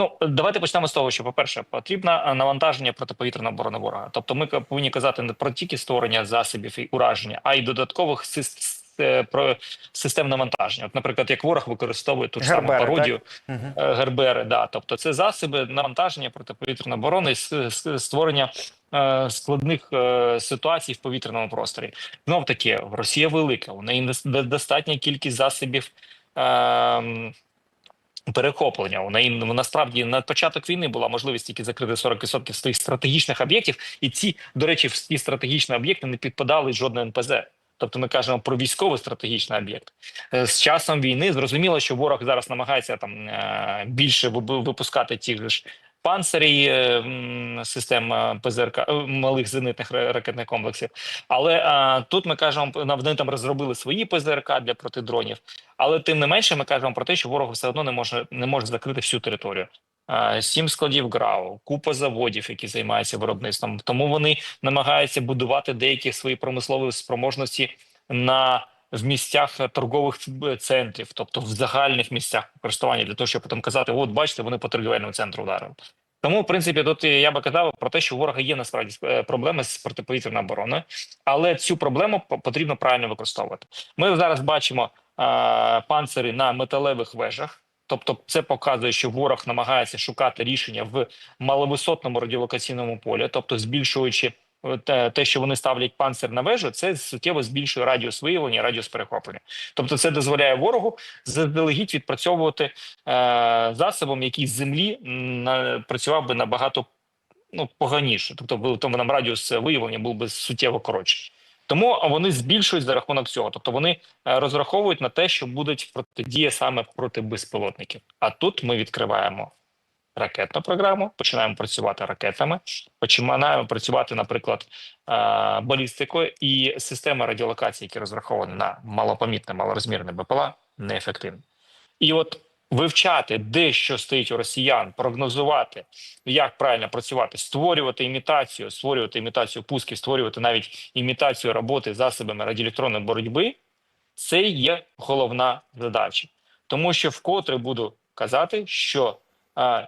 Ну давайте почнемо з того, що по перше, потрібно е, навантаження протиповітряної оборони ворога. Тобто, ми повинні казати не про тільки створення засобів і ураження, а й додаткових е, про систем навантаження. От, наприклад, як ворог використовує ту ж саму пародію Мгм. е, Гербери, да, тобто це засоби навантаження протиповітряної оборони, створення е, складних ситуацій в повітряному просторі. Знов таки, Росія велика, у неї дос- достатня кількість засобів. Перехоплення у неї насправді на початок війни була можливість тільки закрити 40% своїх стратегічних об'єктів, і ці, до речі, всі стратегічні об'єкти не підпадали жодне НПЗ. Тобто ми кажемо про військовий стратегічний об'єкт. Е, З часом війни зрозуміло, що ворог зараз намагається там е, більше вип- випускати ті ж панцирі систем ПЗРК е, малих зенитних ракетних комплексів. Але е, тут ми кажемо, вони там розробили свої ПЗРК для протидронів. Але тим не менше, ми кажемо про те, що ворог все одно не може не може закрити всю територію. Сім складів ГРАУ, купа заводів, які займаються виробництвом. Тому вони намагаються будувати деякі свої промислові спроможності на в місцях торгових центрів, тобто в загальних місцях користування, для того, щоб потім казати: от бачите, вони по торгівельному центру ударили. Тому, в принципі, тут я би казав про те, що у ворога є насправді е, проблеми з протиповітряною обороною, але цю проблему потрібно правильно використовувати. Ми зараз бачимо е, панцири на металевих вежах. Тобто, це показує, що ворог намагається шукати рішення в маловисотному радіолокаційному полі, тобто збільшуючи е, те, те, що вони ставлять панцир на вежу, це суттєво збільшує радіус виявлення, радіус перехоплення. Тобто, це дозволяє ворогу заздалегідь відпрацьовувати е, засобом, який з землі на, працював би набагато ну поганіше. Тобто, тому нам радіус виявлення був би суттєво коротший. Тому вони збільшують за рахунок цього. Тобто вони е, розраховують на те, що будуть протидія саме проти безпілотників. А тут ми відкриваємо ракетну програму, починаємо працювати ракетами, починаємо працювати, наприклад, е, балістикою, і система радіолокації, які розраховані на малопомітне, малорозмірне БПЛА, неефективні. І от вивчати, де що стоїть у росіян, прогнозувати, як правильно працювати, створювати імітацію, створювати імітацію пусків, створювати навіть імітацію роботи засобами радіоелектронної боротьби, це є головна задача. Тому що вкотре буду казати, що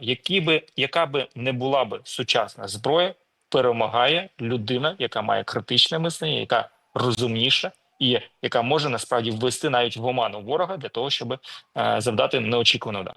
які би, яка би не була би сучасна зброя, перемагає людина, яка має критичне мислення, яка розумніша і яка може насправді ввести навіть в оману ворога для того, щоб е, завдати неочікуваний удар.